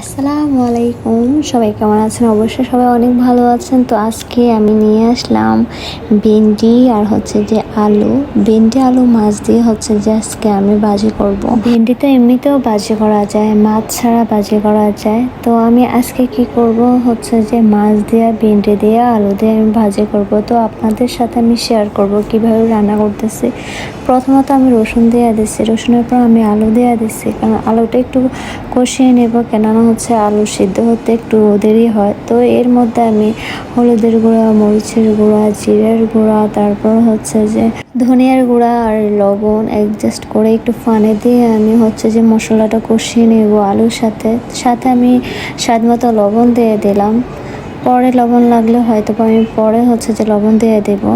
আসসালামু আলাইকুম। সবাই কেমন আছেন? অবশ্যই সবাই অনেক ভালো আছেন। তো আজকে আমি নিয়ে আসলাম ভেন্ডি আর হচ্ছে যে আলু। ভেন্ডি, আলু, মাছ দিয়ে হচ্ছে যে আজকে আমি বাজি করব। ভেন্ডি তো এমনিতেও বাজি করা যায়, মাছ ছাড়া বাজি করা যায়। তো আমি আজকে কি করব? হচ্ছে যে মাছ দিয়ে, ভেন্ডি দিয়ে, আলু দিয়ে আমি ভাজি করব। তো আপনাদের সাথে আমি শেয়ার করব কীভাবে রান্না করতেছি। প্রথমত আমি রসুন দিয়ে দিচ্ছি রসুনের পর আমি আলু দিয়ে দিচ্ছি কারণ আলুটা একটু কষিয়ে নেব। কেননা হচ্ছে আলু সিদ্ধ হতে একটু দেরি হয়। তো এর মধ্যে আমি হলুদের গুঁড়া, মরিচের গুঁড়া, জিরের গুঁড়া, তারপর হচ্ছে যে ধনিয়ার গুঁড়া আর লবণ অ্যাডজাস্ট করে একটু ফানে দিয়ে আমি হচ্ছে যে মশলাটা কষিয়ে নেব আলুর সাথে। সাথে আমি স্বাদ মতো লবণ দিয়ে দিলাম। পরে লবণ লাগলে হয়তো আমি পরে হচ্ছে যে লবণ দিয়ে দেবো।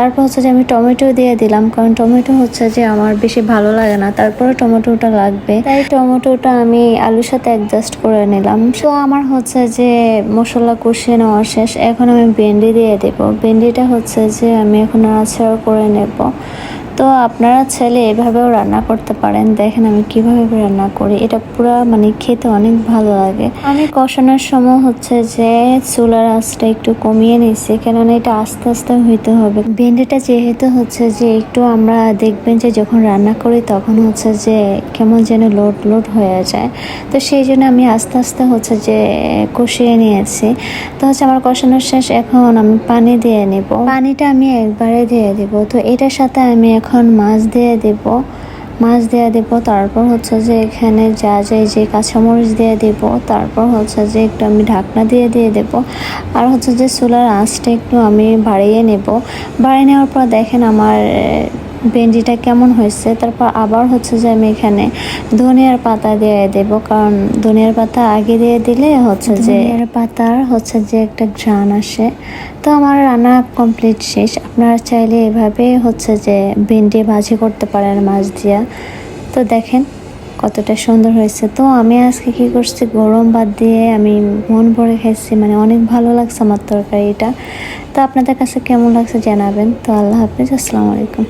তারপর হচ্ছে যে আমি টমেটো দিয়ে দিলাম, কারণ টমেটো হচ্ছে যে আমার বেশি ভালো লাগে না তারপরে টমেটোটা লাগবে। তাই টমেটোটা আমি আলুর সাথে অ্যাডজাস্ট করে নিলাম। তো আমার হচ্ছে যে মশলা কষিয়ে নেওয়া শেষ, এখন আমি ভেন্ডি দিয়ে দেবো। ভেন্ডিটা হচ্ছে যে আমি এখন নাড়াচাড়া করে নেব। তো আপনারা ছেলে এভাবেও রান্না করতে পারেন। দেখেন আমি কীভাবে রান্না করি। এটা পুরো মানে খেতে অনেক ভালো লাগে। আমি কষানোর সময় হচ্ছে যে চুলার আঁচটা একটু কমিয়ে নিয়েছি, কেননা এটা আস্তে আস্তে হইতে হবে। ভেন্ডিটা যেহেতু হচ্ছে যে একটু আমরা দেখবেন যে যখন রান্না করি তখন হচ্ছে যে কেমন যেন লোড লোড হয়ে যায়। তো সেই জন্য আমি আস্তে আস্তে হচ্ছে যে কষিয়ে নিয়েছি। তো হচ্ছে আমার কষানোর শেষ, এখন আমি পানি দিয়ে নেব। পানিটা আমি একবারে দিয়ে দেবো। তো এটার সাথে আমি এখন মাছ দিয়ে দেব। মাছ দিয়ে দেব, তারপর হচ্ছে যে এখানে যা যায় যে কাঁচামরিচ দিয়ে দেব, তারপর হচ্ছে যে একটু আমি ঢাকনা দিয়ে দিয়ে দেব। আর হচ্ছে যে চুলার আঁচটা একটু আমি বাড়িয়ে নেব। বাড়িয়ে নেওয়ার পর দেখেন আমার ভেন্ডিটা কেমন হয়েছে? তারপর আবার হচ্ছে যে আমি এখানে ধনিয়ার পাতা দিয়ে দেব। কারণ ধনিয়ার পাতা আগে দিয়ে দিলে হচ্ছে যে ধনিয়ার পাতার হচ্ছে যে একটা ঘ্রাণ আসে। তো আমার রান্না কমপ্লিট শেষ। আপনারা চাইলে এভাবে হচ্ছে যে ভেন্ডি ভাজি করতে পারেন মাছ দিয়া। তো দেখেন কতটা সুন্দর হয়েছে। তো আমি আজকে কি করছি, গরম বাদ দিয়ে আমি মন ভরে খাইছি। মানে অনেক ভালো লাগছে আমার তরকারিটা। তো আপনাদের কাছে কেমন লাগছে জানাবেন। তো আল্লাহ হাফিজ, আসসালামু আলাইকুম।